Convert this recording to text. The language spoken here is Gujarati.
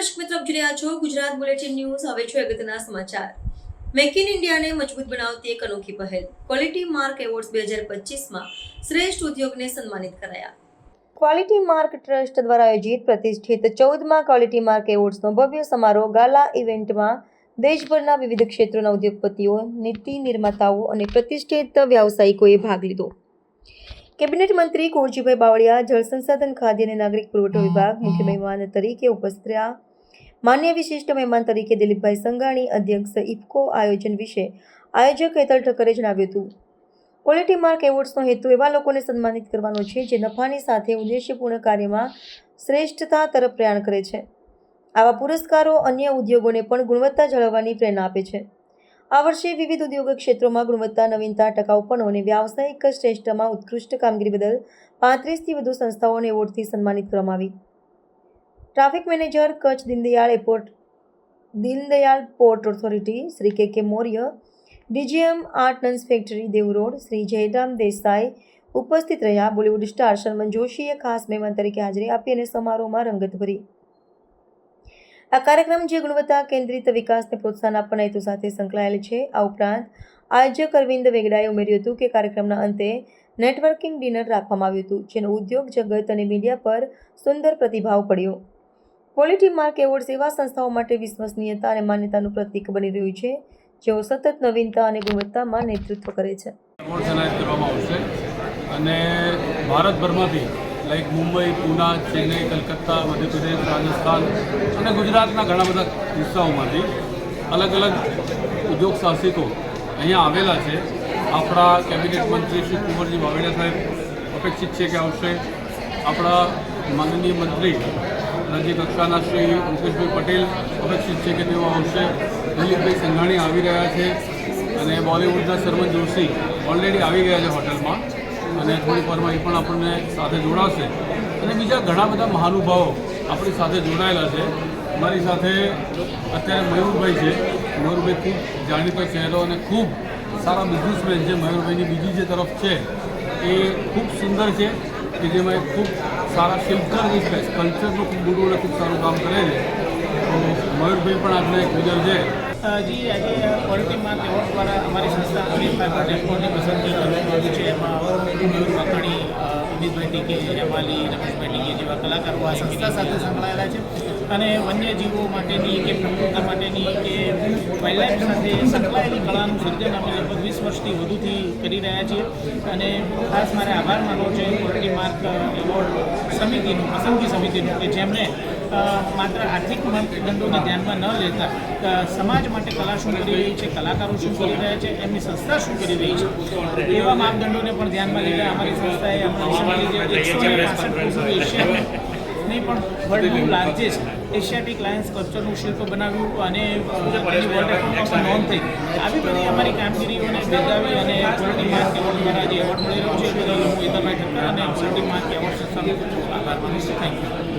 રહ્યા છો ગુજરાત બુલેટિન ન્યૂઝ. હવે છે અગત્યના સમાચાર. મેક ઇન ઇન્ડિયાને મજબૂત બનાવતી એક અનોખી પહેલ. ક્વોલિટી માર્ક એવોર્ડ્સ બે હજાર પચીસમાં શ્રેષ્ઠ ઉદ્યોગને સન્માનિત કરાયા. ક્વોલિટી માર્ક ટ્રસ્ટ દ્વારા આયોજિત પ્રતિષ્ઠિત ચૌદમાં ક્વોલિટી માર્ક એવોર્ડ્સનો ભવ્ય સમારોહ ગાલા ઇવેન્ટમાં દેશભરના વિવિધ ક્ષેત્રોના ઉદ્યોગપતિઓ, નીતિ નિર્માતાઓ અને પ્રતિષ્ઠિત વ્યાવસાયિકોએ ભાગ લીધો. કેબિનેટ મંત્રી કુંવરજીભાઈ બાવળિયા, જળ સંસાધન ખાદ્ય અને નાગરિક પુરવઠો વિભાગ મુખ્ય મહેમાન તરીકે ઉપસ્થિત રહ્યા. માન્ય વિશિષ્ટ મહેમાન તરીકે દિલીપભાઈ સંઘાણી, અધ્યક્ષ ઇફકો આયોજન વિશે આયોજક હેતલ ઠક્કરે જણાવ્યું હતું. ક્વોલિટી માર્ક એવોર્ડ્સનો હેતુ એવા લોકોને સન્માનિત કરવાનો છે જે નફાની સાથે ઉદ્દેશ્યપૂર્ણ કાર્યમાં શ્રેષ્ઠતા તરફ પ્રયાણ કરે છે. આવા પુરસ્કારો અન્ય ઉદ્યોગોને પણ ગુણવત્તા જાળવવાની પ્રેરણા આપે છે. આ વર્ષે વિવિધ ઉદ્યોગ ક્ષેત્રોમાં ગુણવત્તા, નવીનતા ટકાઉપણો અને વ્યાવસાયિક શ્રેષ્ઠમાં ઉત્કૃષ્ટ કામગીરી બદલ પાંત્રીસથી વધુ સંસ્થાઓને એવોર્ડથી સન્માનિત કરવામાં આવી. Traffic manager Kutch Deendayal airport Deendayal port authority Shri K K Maurya DGM ordnance factory Dev road Shri Jayram Desai ઉપસ્થિત રહ્યા બોલિવૂડ સ્ટાર શર્મન જોશીએ ખાસ મહેમાન તરીકે હાજરી આપી અને સમારોહમાં રંગત ભરી. આ કાર્યક્રમ જે ગુણવત્તા કેન્દ્રિત વિકાસને પ્રોત્સાહન આપવાના હેતુ સાથે સંકળાયેલ છે, આ ઉપરાંત આયોજક અરવિંદ વેગડાએ ઉમેર્યું હતું કે કાર્યક્રમના અંતે નેટવર્કિંગ ડિનર રાખવામાં આવ્યું હતું, જેનો ઉદ્યોગ જગત અને મીડિયા પર સુંદર પ્રતિભાવ પડ્યો. ક્વોલિટી માર્ક એવોર્ડ્સ એવા સંસ્થાઓ માટે વિશ્વસનીયતા અને માન્યતાનું પ્રતીક બની રહ્યું છે, જેઓ સતત નવીનતા અને ગુણવત્તામાં નેતૃત્વ કરે છે. એવોર્ડ્સ એનાયત કરવામાં આવશે અને ભારતભરમાંથી લાઈક મુંબઈ, પુના, ચેન્નઈ, કલકત્તા, મધ્યપ્રદેશ, રાજસ્થાન અને ગુજરાતના ઘણા બધા હિસ્સાઓમાંથી અલગ અલગ ઉદ્યોગ સાહસિકો અહીંયા આવેલા છે. આપણા કેબિનેટ મંત્રી શ્રી કુંવરજી બાવળિયા સાહેબ અપેક્ષિત છે કે આવશે. આપણા માનનીય મંત્રી રાજ્ય કક્ષાના શ્રી મુકેશભાઈ પટેલ અપેક્ષિત છે કે તેઓ આવશે. દિલીપભાઈ સંઘાણી આવી રહ્યા છે અને બોલિવૂડના શર્મન જોશી ઓલરેડી આવી ગયા છે હોટલમાં અને થોડીક વારમાં એ પણ આપણને સાથે જોડાશે. અને બીજા ઘણા બધા મહાનુભાવો આપણી સાથે જોડાયેલા છે. મારી સાથે અત્યારે મયુરભાઈ છે. મયુરભાઈ ખૂબ જાણીતો ચહેરો અને ખૂબ સારા બિઝનેસમેન છે. મયુરભાઈની બીજી જે તરફ છે એ ખૂબ સુંદર છે. કે જેમાં ખૂબ સારા શિલ્પકાર કલ્ચરનું ખૂબ મોટું અને ખૂબ સારું કામ કરે છે. તો મયુરભાઈ પણ આજના એક લીડર છે. હજી આજે માર્ક એવોર્ડ દ્વારા અમારી સંસ્થા અમિતભાઈ પટેલ એવોર્ડની પસંદગી કરવામાં આવી છે. એમાં મયુર વાકાણી અ, અમિતભાઈ ટીકે હેમાલી રમેશભાઈ ટીકે જેવા કલાકારો આ સંસ્થા સાથે સંકળાયેલા છે. અને વન્યજીવો માટેની કે પ્રકૃતિ માટેની કે વાઇલ્ડલાઇફ સાથે સંકળાયેલી કળાનું સર્જન અમે લગભગ વીસ વર્ષથી વધુથી કરી રહ્યા છીએ. અને ખાસ મારે આભાર માનવો છે ક્વોલિટી માર્ક એવોર્ડ સમિતિનું, પસંદગી સમિતિનું કે જેમણે માત્ર આર્થિક માપદંડોને ધ્યાનમાં ન લેતા સમાજ માટે કલા શું કરી રહી છે, કલાકારો શું કરી રહ્યા છે, એમની સંસ્થા શું કરી રહી છે, એવા માપદંડોને પણ ધ્યાનમાં લીધા અમારી સંસ્થાએ અમારી નહીં પણ વર્લ્ડનું લાર્જેસ્ટ એશિયાટિક લાયન્સ કલ્ચરનું શિલ્પ બનાવ્યું અને નોંધ થઈ. આવી બધી અમારી કામગીરીઓને બિરદાવી અને ક્વોલિટી માર્ક એવોર્ડ દ્વારા જે એવોર્ડ મળી રહ્યો છે. બદલ હું ઠક્કર અને ક્વોલિટી માર્ક એવોર્ડ સંસ્થાનો આભાર માનું છું. Thank you